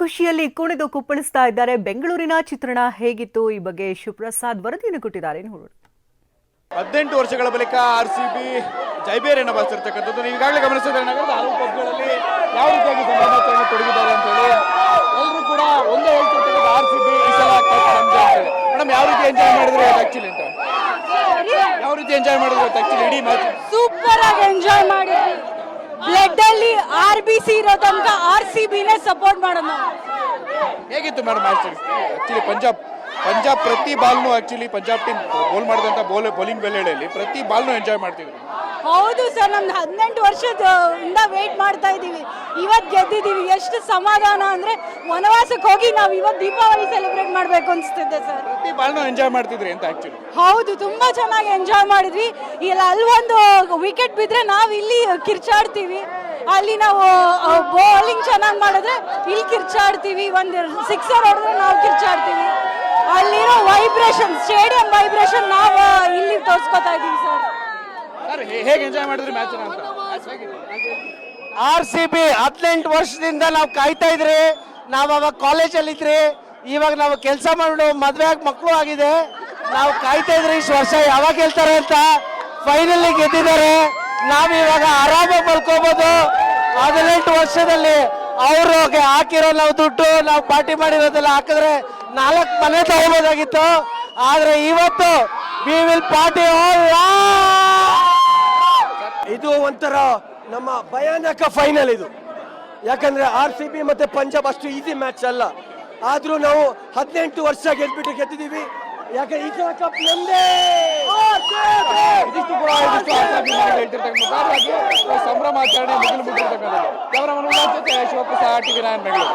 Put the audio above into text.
ಖುಷಿಯಲ್ಲಿ ಕುಣಿದು ಕುಪ್ಪಳಿಸ್ತಾ ಇದ್ದಾರೆ. ಬೆಂಗಳೂರಿನ ಚಿತ್ರಣ ಹೇಗಿತ್ತು? ಈ ಬಗ್ಗೆ ಶಿವಪ್ರಸಾದ್ ವರದಿಯನ್ನು ಕೊಟ್ಟಿದ್ದಾರೆ. ನೋಡೋಣ. ಹದಿನೆಂಟು ವರ್ಷಗಳ ಬಳಿಕ ಆರ್ ಸಿ ಬಿ ಜೈಬೇರಿಯನ್ನು ಬಾರಿಸಿರ್ತಕ್ಕಂಥದ್ದು ನೀವು ಈಗಾಗಲೇ ಗಮನಿಸಿದ್ರೆ ನಗರದ ಹಲವು ಪಬ್ಗಳಲ್ಲಿ ಯಾವ ರೀತಿಯಾಗಿ ಸಂಭ್ರಮಾಚರಣೆ ತೊಡಗಿದ್ದಾರೆ ಅಂತ ಹೇಳಿ ಎಲ್ಲರೂ ಕೂಡ ಒಂದೇ ಹೇಳ್ತಿರ್ತಕ್ಕಂಥ ಆರ್ ಸಿ ಬಿ ಈ ಸಲ ಮೇಡಮ್ ಯಾವ ರೀತಿ ಎಂಜಾಯ್ ಮಾಡಿದ್ರು ಆಕ್ಚುಲಿ ಅಂತ? ಯಾವ ರೀತಿ ಎಂಜಾಯ್ ಮಾಡಿದ್ರು ಆಕ್ಚುಲಿ ಇಡೀ ಮ್ಯಾಚ್? ಸೂಪರ್ ಆಗಿ ಎಂಜಾಯ್ ಮಾಡಿದ್ವಿ. ಆರ್ ಬಿ ಸಿ ಇರೋ ತನಕ ಆರ್ ಸಿ ಬಿನೇ ಸಪೋರ್ಟ್ ಮಾಡೋಣ. ಹೇಗಿತ್ತು ಮೇಡಮ್ ಪಂಜಾಬ್ ಪಂಜಾಬ್ ಪ್ರತಿ ಬಾಲ್ನು ಆಕ್ಚುಲಿ ಪಂಜಾಬ್ ಟೀಮ್ ಬೋಲ್ ಮಾಡಿದಂಥ ಬೋಲ್ ಬೌಲಿಂಗ್ ವೇಳೆಯಲ್ಲಿ ಪ್ರತಿ ಬಾಲ್ನು ಎಂಜಾಯ್ ಮಾಡ್ತಿದ್ರು. ಹೌದು ಸರ್ ನಮ್ದು ಹದಿನೆಂಟು ವರ್ಷದ ಇಂದ ವೇಟ್ ಮಾಡ್ತಾ ಇದ್ದೀವಿ. ಇವತ್ತು ಗೆದ್ದಿದ್ದೀವಿ. ಎಷ್ಟು ಸಮಾಧಾನ ಅಂದ್ರೆ ವನವಾಸಕ್ಕೆ ಹೋಗಿ ನಾವು ಇವತ್ತು ದೀಪಾವಳಿ ಸೆಲೆಬ್ರೇಟ್ ಮಾಡಬೇಕು ಅನಿಸ್ತಿದ್ದೆ ಸರ್. ಪ್ರತಿ ಬಾಲ್ನು ಎಂಜಾಯ್ ಮಾಡ್ತಿದ್ರಿ ಅಂತ ಆ್ಯಕ್ಚುಲಿ ಹೌದು ತುಂಬ ಚೆನ್ನಾಗಿ ಎಂಜಾಯ್ ಮಾಡಿದ್ವಿ. ಇಲ್ಲ ಅಲ್ಲೊಂದು ಒಂದು ವಿಕೆಟ್ ಬಿದ್ದರೆ ನಾವು ಇಲ್ಲಿ ಕಿರ್ಚಾಡ್ತೀವಿ. ಅಲ್ಲಿ ನಾವು ಬೌಲಿಂಗ್ ಚೆನ್ನಾಗಿ ಮಾಡಿದ್ರೆ ಇಲ್ಲಿ ಕಿರ್ಚಾಡ್ತೀವಿ. ಒಂದು ಸಿಕ್ಸರ್ ಹೊಡೆದ್ರೆ ನಾವು ಕಿರ್ಚಾಡ್ತೀವಿ. ವೈಬ್ರೇಷನ್ ಸ್ಟೇಡಿಯಂ ವೈಬ್ರೇಷನ್ ನಾವು ಇಲ್ಲಿ ತೋರಿಸ್ಕೊತಾ ಇದೀವಿ ಸರ್. ಸರ್ ಹೇಗೆ ಎಂಜಾಯ್ ಮಾಡಿದ್ರಿ ಮ್ಯಾಚ್ ಅಂತ? Match ಹೇಗಿತ್ತು? ಆರ್ ಸಿ ಬಿ ಹದಿನೆಂಟು ವರ್ಷದಿಂದ ನಾವು ಕಾಯ್ತಾ ಇದ್ರಿ. ನಾವು ಅವಾಗ ಕಾಲೇಜಲ್ಲಿ ಇದ್ರಿ. ಇವಾಗ ನಾವು ಕೆಲಸ ಮಾಡೋ ಮದುವೆ ಆಗಿ ಮಕ್ಕಳು ಆಗಿದೆ. ನಾವು ಕಾಯ್ತಾ ಇದ್ರಿ ಇಷ್ಟು ವರ್ಷ ಯಾವಾಗ ಗೆಲ್ತಾರೆ ಅಂತ. ಫೈನಲಿ ಗೆದ್ದಿದ್ದಾರೆ. ನಾವು ಇವಾಗ ಆರಾಮಾಗಿ ಮಲ್ಕೋಬಹುದು ಹದಿನೆಂಟು ವರ್ಷದಲ್ಲಿ ಅವ್ರಿಗೆ ಹಾಕಿರೋ ನಾವು ದುಡ್ಡು ನಾವು ಪಾರ್ಟಿ ಮಾಡಿರೋದೆಲ್ಲ ಹಾಕಿದ್ರೆ ನಾಲ್ಕು ಮನೆ ತಗೋಬೋದಾಗಿತ್ತು ಆದ್ರೆ ಇವತ್ತು ವಿ ವಿಲ್ ಪಾರ್ಟಿ ಇದು ಒಂಥರ ನಮ್ಮ ಭಯಾನಕ ಫೈನಲ್ ಇದು. ಯಾಕಂದ್ರೆ ಆರ್ ಸಿ ಬಿ ಮತ್ತೆ ಪಂಜಾಬ್ ಅಷ್ಟು ಈಸಿ ಮ್ಯಾಚ್ ಅಲ್ಲ. ಆದ್ರೂ ನಾವು ಹದಿನೆಂಟು ವರ್ಷ ಗೆದ್ಬಿಟ್ಟು ಗೆದ್ದಿದೀವಿ ಯಾಕಂದ್ರೆ ಈ ಕಪ್ ನಮ್ದೇ. ಸಂಭ್ರಮಾಚರಣೆ ಶಿವಪ್ರಸಾದ್ ಟಿವಿ ನಾನು ಬೆಂಗಳೂರು.